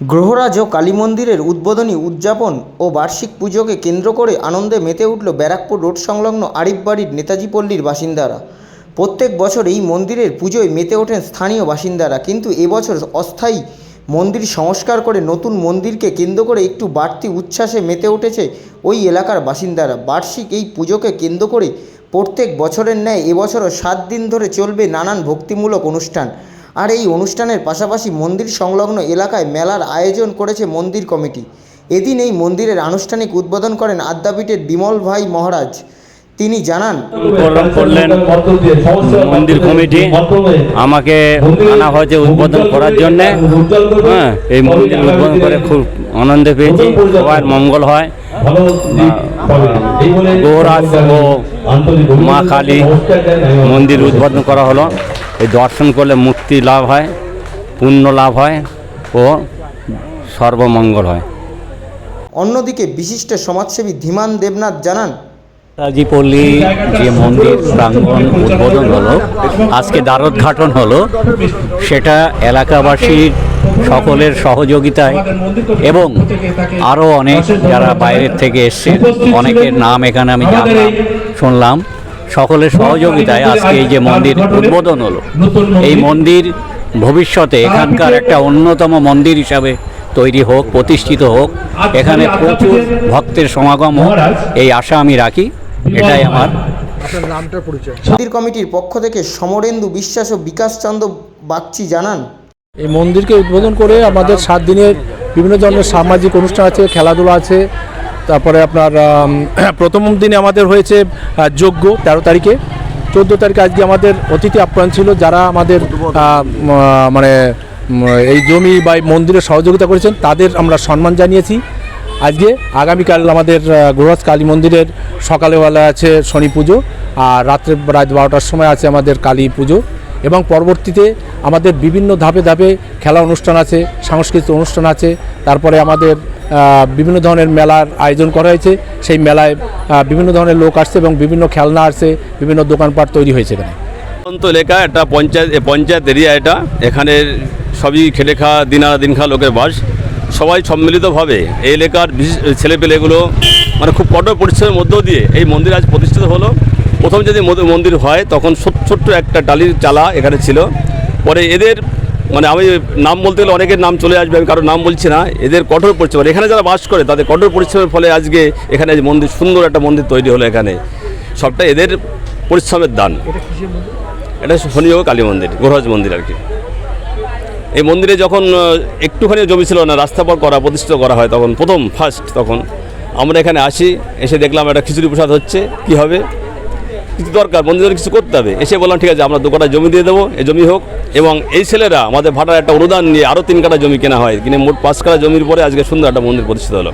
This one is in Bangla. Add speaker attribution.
Speaker 1: গ্রহরাজ ও কালী মন্দিরের উদ্বোধনী উদযাপন ও বার্ষিক পুজোকে কেন্দ্র করে আনন্দে মেতে উঠল ব্যারাকপুর রোড সংলগ্ন আরিফ বাড়ির নেতাজি পল্লীর বাসিন্দারা। প্রত্যেক বছর এই মন্দিরের পুজোয় মেতে ওঠেন স্থানীয় বাসিন্দারা, কিন্তু এবছর অস্থায়ী মন্দির সংস্কার করে নতুন মন্দিরকে কেন্দ্র করে একটু বাড়তি উচ্ছ্বাসে মেতে উঠেছে ওই এলাকার বাসিন্দারা। বার্ষিক এই পুজোকে কেন্দ্র করে প্রত্যেক বছরের ন্যায় এবছরও সাত দিন ধরে চলবে নানান ভক্তিমূলক অনুষ্ঠান। আর এই অনুষ্ঠানের পাশাপাশি মন্দির সংলগ্ন এলাকায় মেলার আয়োজন করেছে মন্দির কমিটি। এদিন এই মন্দিরের আনুষ্ঠানিক উদ্বোধন করেন আদ্যাপীঠের বিমল ভাই মহারাজ। তিনি জানান
Speaker 2: করলেন মন্দির কমিটি। আমাকে আনা হয়েছে উদ্বোধন করার জন্যে। হ্যাঁ এই মন্দির উদ্বোধন করে খুব আনন্দ পেয়েছি। সবার মঙ্গল হয়। গৌরাজ ও মা কালী মন্দির উদ্বোধন করা হলো। এই দর্শন করলে মুক্তি লাভ হয় পুণ্য লাভ হয় ও সর্বমঙ্গল হয়।
Speaker 1: অন্যদিকে বিশিষ্ট সমাজসেবী ধীমান দেবনাথ জানান
Speaker 3: নেতাজি পল্লী যে মন্দির প্রাঙ্গণ উদ্বোধন হলো আজকে দ্বারোদ্ঘাটন হলো সেটা এলাকাবাসীর সকলের সহযোগিতায় এবং আরও অনেক যারা বাইরের থেকে এসছে অনেকের নাম এখানে আমি জানলাম শুনলাম। সকলের সহযোগিতায় আজকে এই যে মন্দির উদ্বোধন হলো। এই মন্দির ভবিষ্যতে এখানকার একটা অন্যতম মন্দির হিসাবে তৈরি হোক প্রতিষ্ঠিত হোক। এখানে প্রচুর ভক্তের সমাগম হোক এই আশা আমি রাখি। এটাই আমার।
Speaker 1: মন্দির কমিটির পক্ষ থেকে সমরেন্দু বিশ্বাস ও বিকাশ চন্দ্র বাগচি জানান।
Speaker 4: এই মন্দিরকে উদ্বোধন করে আমাদের সাত দিনের বিভিন্ন ধরনের সামাজিক অনুষ্ঠান আছে খেলাধুলা আছে তারপরে আপনার প্রথম দিনে আমাদের হয়েছে যজ্ঞ তেরো তারিখে। চোদ্দ তারিখে আজকে আমাদের অতিথি আপ্যায়ন ছিল যারা আমাদের মানে এই জমি বা মন্দিরে সহযোগিতা করেছেন তাদের আমরা সম্মান জানিয়েছি। আজকে আগামীকাল আমাদের আহ, কালী মন্দিরের সকালবেলা আছে শনি পুজো আর রাত্রে রাত বারোটার সময় আছে আমাদের কালী পুজো। এবং পরবর্তীতে আমাদের বিভিন্ন ধাপে ধাপে খেলা অনুষ্ঠান আছে, সাংস্কৃতিক অনুষ্ঠান আছে, তারপরে আমাদের বিভিন্ন ধরনের মেলার আয়োজন করা হয়েছে। সেই মেলায় বিভিন্ন ধরনের লোক আসছে এবং বিভিন্ন খেলনা আসছে, বিভিন্ন দোকানপাট তৈরি হয়েছে এখানে।
Speaker 5: অন্ত এলাকা একটা পঞ্চায়েত পঞ্চায়েত এরিয়া এটা। এখানে সবই খেটে খাওয়া, দিন দিন খাওয়া লোকের বাস। সবাই সম্মিলিতভাবে এই এলাকার ছেলেপেলেগুলো মানে খুব কঠোর পরিশ্রমের মধ্য দিয়ে এই মন্দির আজ প্রতিষ্ঠিত হলো। প্রথম যদি মন্দির হয় তখন ছোট- ছোট্ট একটা ডালির চালা এখানে ছিল। পরে এদের মানে আমি নাম বলতে গেলে অনেকের নাম চলে আসবে আমি কারোর নাম বলছি না এদের কঠোর পরিশ্রম। এখানে যারা বাস করে তাদের কঠোর পরিশ্রমের ফলে আজকে এখানে মন্দির সুন্দর একটা মন্দির তৈরি হলো এখানে। সবটা এদের পরিশ্রমের দান। এটা শনিও কালী মন্দির গোরহাজ মন্দির আর কি। এই মন্দিরে যখন একটুখানি জমি ছিল না রাস্তা পর করা প্রতিষ্ঠিত করা হয় তখন প্রথম ফার্স্ট তখন আমরা এখানে আসি, এসে দেখলাম একটা খিচুড়ি প্রসাদ হচ্ছে, কি হবে? কিছু দরকার, বন্ধুদের কিছু করতে হবে। এসে বললাম, ঠিক আছে, আমরা দু কাটা জমি দিয়ে দেবো, এ জমি হোক। এবং এই ছেলেরা আমাদের ভাটার একটা অনুদান নিয়ে আরও তিন কাটা জমি কেনা হয়, কিনে মোট পাঁচ কাটা জমির পরে আজকে সুন্দর একটা মন্দির প্রতিষ্ঠিত হলো।